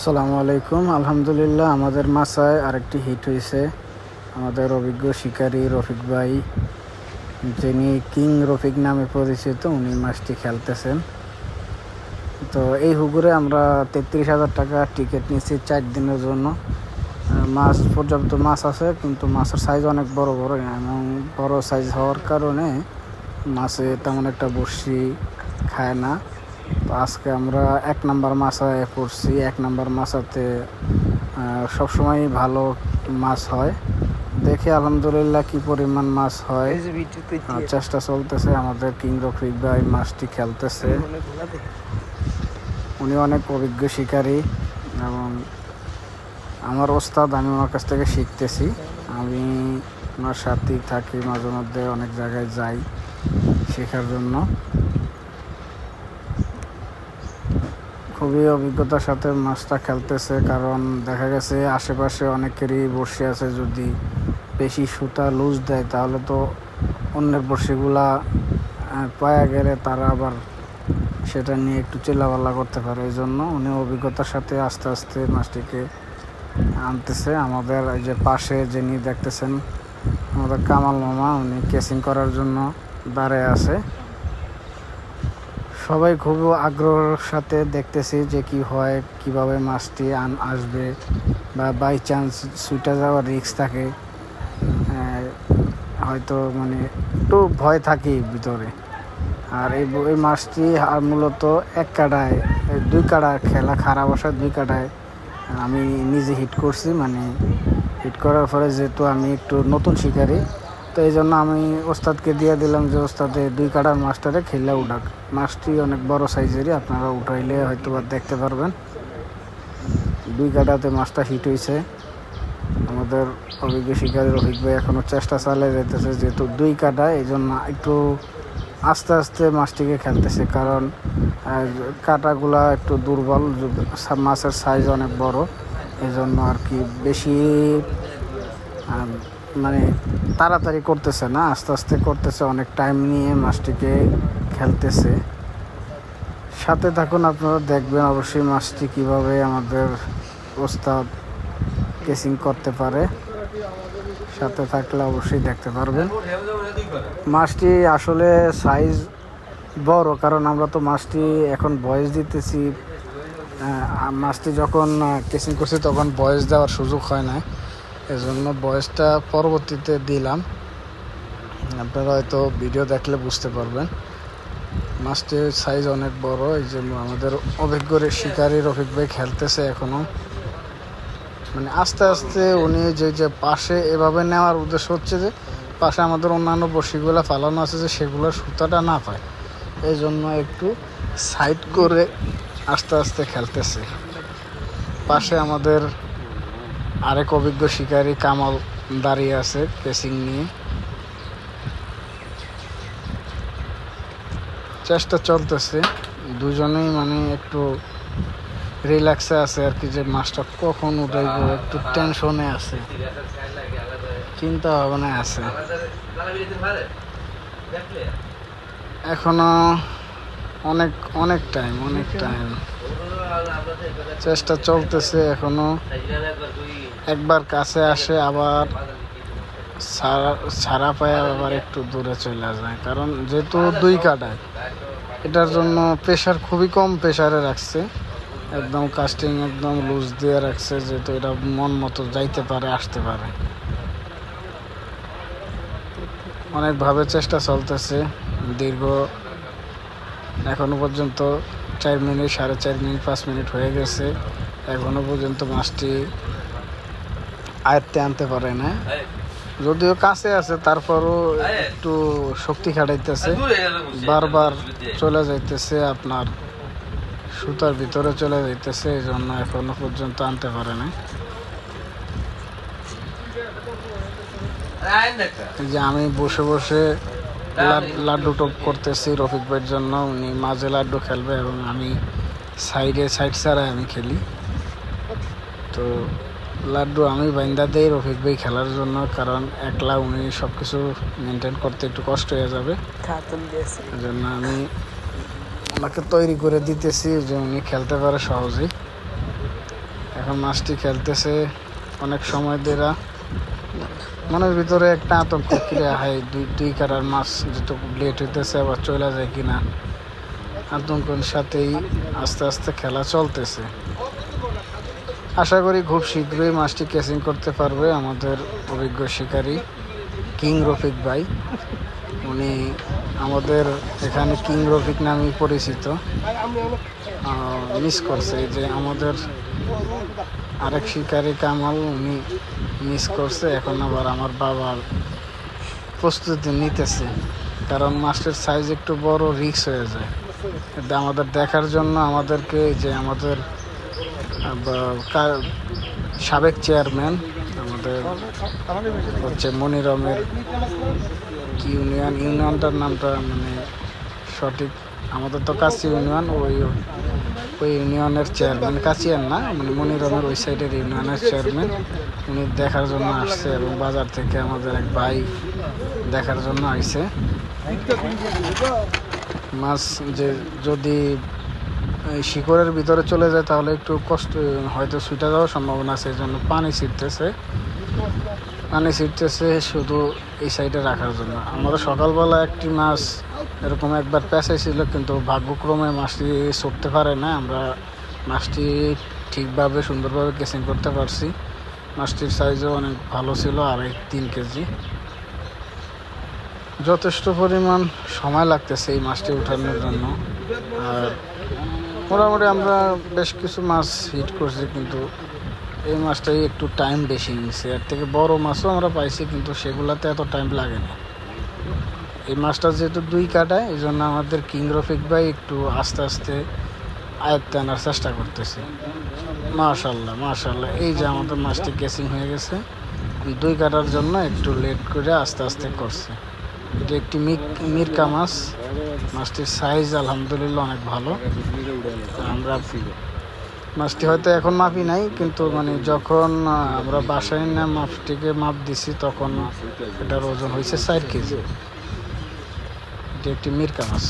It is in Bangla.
আসসালামু আলাইকুম। আলহামদুলিল্লাহ, আমাদের মাসায় আরেকটি হিট হয়েছে। আমাদের অভিজ্ঞ শিকারী রফিক ভাই, যিনি কিং রফিক নামে পরিচিত, উনি মাছটি খেলতেছেন। তো এই হুগুরে আমরা তেত্রিশ হাজার টাকা টিকিট নিচ্ছি চার দিনের জন্য। মাছ পর্যাপ্ত মাছ আছে, কিন্তু মাছের সাইজ অনেক বড় বড়, এবং বড় সাইজ হওয়ার কারণে মাছে তেমন একটা বড়শি খায় না। তো আজকে আমরা এক নাম্বার মাছায় পড়ছি। এক নাম্বার মাছাতে সবসময় ভালো মাছ হয়। দেখে আলহামদুলিল্লাহ কি পরিমাণ মাছ হয়। চেষ্টা চলতেছে আমাদের কিং রফিক ভাই মাছটি খেলতেছে। উনি অনেক অভিজ্ঞ শিকারী এবং আমার ওস্তাদ আমি ওনার কাছ থেকে শিখতেছি। আমি ওনার সাথেই থাকি মাঝে মধ্যে অনেক জায়গায় যাই শেখার জন্য। খুবই অভিজ্ঞতার সাথে মাছটা খেলতেছে কারণ দেখা গেছে আশেপাশে অনেকেরই বড়শি আছে যদি বেশি সুতা লুজ দেয় তাহলে তো অন্যের আহ, পায়া গেলে তারা আবার সেটা নিয়ে একটু চিল্লাপাল্লা করতে পারে। এই জন্য উনি অভিজ্ঞতার সাথে আস্তে আস্তে মাছটিকে আনতেছে। আমাদের এই যে পাশে যিনি দেখতেছেন আমাদের কামাল মামা উনি কেসিং করার জন্য দাঁড়ায় আছে। সবাই খুব আগ্রহের সাথে দেখতেছি যে কি হয়, কীভাবে মাছটি আন আসবে বা বাই চান্স সুইটা যাওয়ার রিস্ক থাকে। হয়তো মানে একটু ভয় থাকি ভিতরে। আর এই এই মাছটি আর মূলত এক কাটায় দুই কাটা খেলা, খারাপ আসার দুই কাটায় আমি নিজে হিট করছি। মানে হিট করার ফলে যেহেতু আমি একটু নতুন শিকারি তো এই জন্য আমি ওস্তাদকে দিয়ে দিলাম যে, ওস্তাদে দুই কাটার মাছটারে খেলে উঠাক। মাছটি অনেক বড় সাইজেরই, আপনারা উঠাইলে হয়তো বা দেখতে পারবেন। দুই কাটাতে মাছটা হিট হয়েছে আমাদের অভিজ্ঞ শিকারী রফিক ভাই এখনও চেষ্টা চালিয়ে যেতেছে যেহেতু দুই কাটা এই জন্য একটু আস্তে আস্তে মাছটিকে খেলতেছে। কারণ কাটাগুলা একটু দুর্বল মাছের সাইজ অনেক বড়। এই জন্য আর কি বেশি মানে তাড়াতাড়ি করতেছে না, আস্তে আস্তে করতেছে, অনেক টাইম নিয়ে মাছটিকে খেলতেছে। সাথে থাকুন, আপনারা দেখবেন অবশ্যই মাছটি কীভাবে আমাদের ওস্তাদ কেসিং করতে পারে। সাথে থাকলে অবশ্যই দেখতে পারবেন। মাছটি আসলে সাইজ বড়, কারণ আমরা তো মাছটি এখন বয়স দিতেছি। মাছটি যখন কেসিং করছি, তখন বয়স দেওয়ার সুযোগ হয় না এজন্য বয়সটা পরবর্তীতে দিলাম। আপনারা হয়তো ভিডিও দেখলে বুঝতে পারবেন। মাছটির সাইজ অনেক বড়, এই জন্য আমাদের অভিজ্ঞ শিকারী রফিক ভাই খেলতেছে এখনও মানে আস্তে আস্তে উনি যে যে পাশে এভাবে নেওয়ার উদ্দেশ্য হচ্ছে যে, পাশে আমাদের অন্যান্য বসিগুলো ফালানো আছে যে, সেগুলো সুতাটা না পায়। এই জন্য একটু সাইড করে আস্তে আস্তে খেলতেছে। পাশে আমাদের আরেক অভিজ্ঞ শিকারী কামাল দাঁড়িয়ে আছে পেসিং নিয়ে। চেষ্টা চলতেছে। দুজনেই মানে একটু রিল্যাক্সে আছে আর কি যে মাছটা কখন উঠাইব, একটু টেনশনে আছে। চিন্তা ভাবনায় আছে। এখনও অনেক অনেক টাইম অনেক টাইম চেষ্টা চলতেছে এখনও। একবার কাছে আসে আবার ছাড়া পায় আবার একটু দূরে চলে যায়। কারণ যেহেতু দুই কাটায়, এটার জন্য প্রেশার খুবই কম প্রেশারে রাখছে। একদম কাস্টিং একদম লুজ দিয়ে রাখছে, যেহেতু এটা মন মতো যাইতে পারে, আসতে পারে। অনেকভাবে চেষ্টা চলতেছে। দীর্ঘ এখনও পর্যন্ত চার মিনিট, সাড়ে চার মিনিট, পাঁচ মিনিট হয়ে গেছে। এখনও পর্যন্ত মাছটি আয়ত্তে আনতে পারে না। যদিও কাছে আছে, তারপরও একটু শক্তি খাটাইতেছে। বারবার চলে যাইতেছে আপনার, সুতার ভিতরে চলে যাইতেছে এই জন্য এখনও পর্যন্ত আনতে পারে না যে আমি বসে বসে লাড- লাড্ডু টপ করতেছি রফিক ভাইয়ের জন্য, উনি মাঝে লাড্ডু খেলবে এবং আমি সাইডে, সাইড ছাড়াই আমি খেলি। তো লাড্ডু আমি বাইন্দা দেই রফিক ভাই খেলার জন্য কারণ একলা উনি সব কিছু মেনটেন করতে একটু কষ্ট হয়ে যাবে। জন্য আমি ওনাকে তৈরি করে দিতেছি যে উনি খেলতে পারে সহজেই। এখন মাছটি খেলতেছে অনেক সময় দেরা মনের ভিতরে একটা আতঙ্ক ক্রিয়া হয় দুই দুই কারার মাছ যেহেতু লেট হইতেছে আবার চলে যায় কিনা? আতঙ্কের সাথেই আস্তে আস্তে খেলা চলতেছে। আশা করি খুব শীঘ্রই মাছটি ক্যাচিং করতে পারবে আমাদের অভিজ্ঞ শিকারী কিং রফিক ভাই। উনি আমাদের এখানে কিং রফিক নামেই পরিচিত। মিস করছে যে আমাদের আরেক শিকারী কামাল, উনি মিস করছে। এখন আবার আমার বাবার প্রস্তুতি নিতেছে, কারণ মাছটির সাইজ একটু বড় রিক্স হয়ে যায়। আমাদের দেখার জন্য আমাদেরকে যে আমাদের সাবেক চেয়ারম্যান আমাদের হচ্ছে মনিরমের কি ইউনিয়ন। ইউনিয়নটার নামটা মানে সঠিক আমাদের তো কাছি ইউনিয়ন, ওই ওই ইউনিয়নের চেয়ারম্যান। কাছিয়ান না মানে মনিরমের ওই সাইডের ইউনিয়নের চেয়ারম্যান। উনি দেখার জন্য আসছে এবং বাজার থেকে আমাদের এক ভাই দেখার জন্য আইছে। মাছ যে যদি শিকড়ের ভিতরে চলে যায়, তাহলে একটু কষ্ট, হয়তো ছুটে যাওয়ার সম্ভাবনা আছে এই জন্য পানি ছিটতেছে। পানি ছিটতেছে শুধু এই সাইডে রাখার জন্য। আমাদের সকালবেলা একটি মাছ এরকম একবার পেঁচাইছিল, কিন্তু ভাগ্যক্রমে মাছটি ছুটতে পারে না আমরা মাছটি ঠিকভাবে, সুন্দরভাবে কেসিং করতে পারছি। মাছটির সাইজও অনেক ভালো ছিল, আড়াই তিন কেজি। যথেষ্ট পরিমাণ সময় লাগতেছে এই মাছটি উঠানোর জন্য। আর মোটামুটি আমরা বেশ কিছু মাছ হিট করছি, কিন্তু এই মাছটাই একটু টাইম বেশি নিয়েছে। এর থেকে বড় মাছও আমরা পাইছি, কিন্তু সেগুলাতে এত টাইম লাগে না এই মাছটা যেহেতু দুই কাটায় এই জন্য আমাদের কিং রফিক ভাই একটু আস্তে আস্তে আয়ত্তে আনার চেষ্টা করতেছে। মাশাল্লাহ মাশাল্লাহ এই যে আমাদের মাছটি কেসিং হয়ে গেছে। দুই কাটার জন্য একটু লেট করে আস্তে আস্তে করছে। এটা একটি মির মিরকা মাছ। মাছটির সাইজ আলহামদুলিল্লাহ অনেক ভালো। আমরা মাছটি হয়তো এখন মাপি নাই, কিন্তু মানে যখন আমরা বাসায় না মাছটিকে মাপ দিছি, তখন এটার ওজন হয়েছে চার কেজি। এটি একটি মিরকা মাছ।